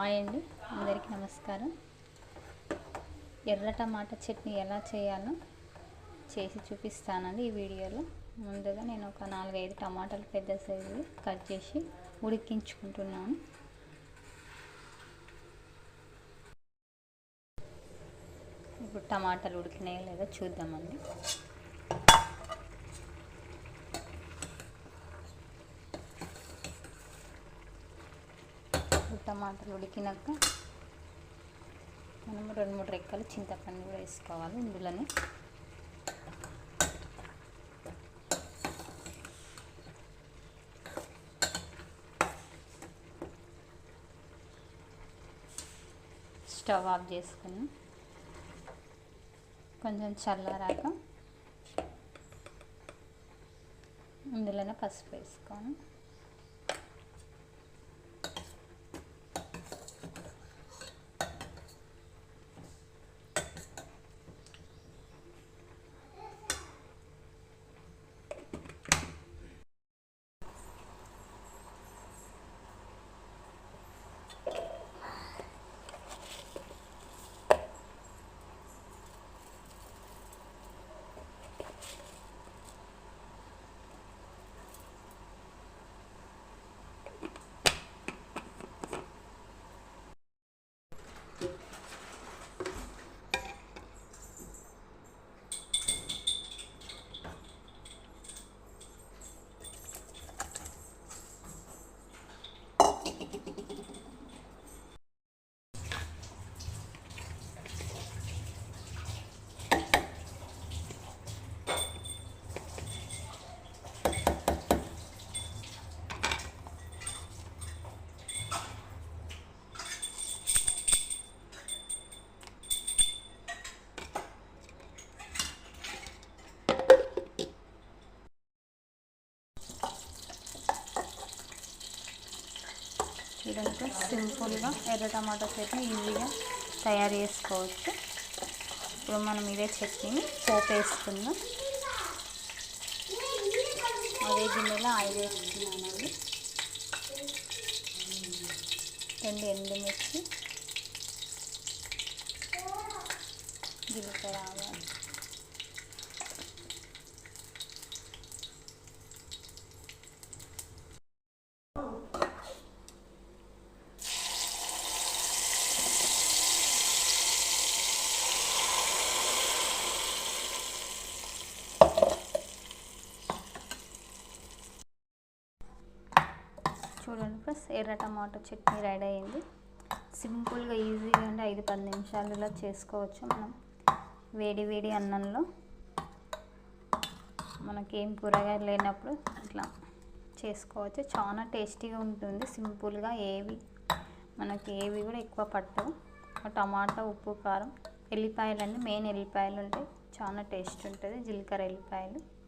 Hi అండి. అందరికీ నమస్కారం. ఎర్ర టమాటా చట్నీ ఎలా చేయాలో చేసి చూపిస్తానండి ఈ వీడియోలో. ముందుగా నేను ఒక నాలుగైదు టమాటాలు పెద్ద సైజు కట్ చేసి ఉడికించుకుంటున్నాను. ఇప్పుడు టమాటాలు ఉడికినాయో లేదో చూద్దామండి. టమాటాలు ఉడికినాక మనం రెండు మూడు రెక్కలు చింతపండు కూడా వేసుకోవాలి ఇందులోనే. స్టవ్ ఆఫ్ చేసుకుని కొంచెం చల్లారాక ఇందులోనే పసుపు వేసుకోను చూడండి సింపుల్గా ఎర్ర టమాటా చట్నీ ఈజీగా తయారు చేసుకోవచ్చు. ఇప్పుడు మనం ఇదే చట్నీని పోపు వేసుకుందాం. అదే గిన్నెలో ఆయిల్ వేసుకున్నానండి రెండు ఎండుమిర్చి జీలకర్ర ఆవాలు. చూడండి ప్లస్ ఎర్ర టమాటో చట్నీ రెడీ అయింది. సింపుల్గా ఈజీగా అంటే ఐదు పది నిమిషాలలో చేసుకోవచ్చు మనం. వేడి వేడి అన్నంలో మనకేం కూరగాయలు లేనప్పుడు ఇట్లా చేసుకోవచ్చు. చాలా టేస్టీగా ఉంటుంది. సింపుల్గా ఏవి మనకి ఏవి కూడా ఎక్కువ పట్టవు. టమాటా ఉప్పు కారం ఎల్లిపాయలన్నీ మెయిన్ ఎల్లిపాయలు ఉంటాయి. చాలా టేస్ట్ ఉంటుంది. జీలకర్ర ఎల్లిపాయలు.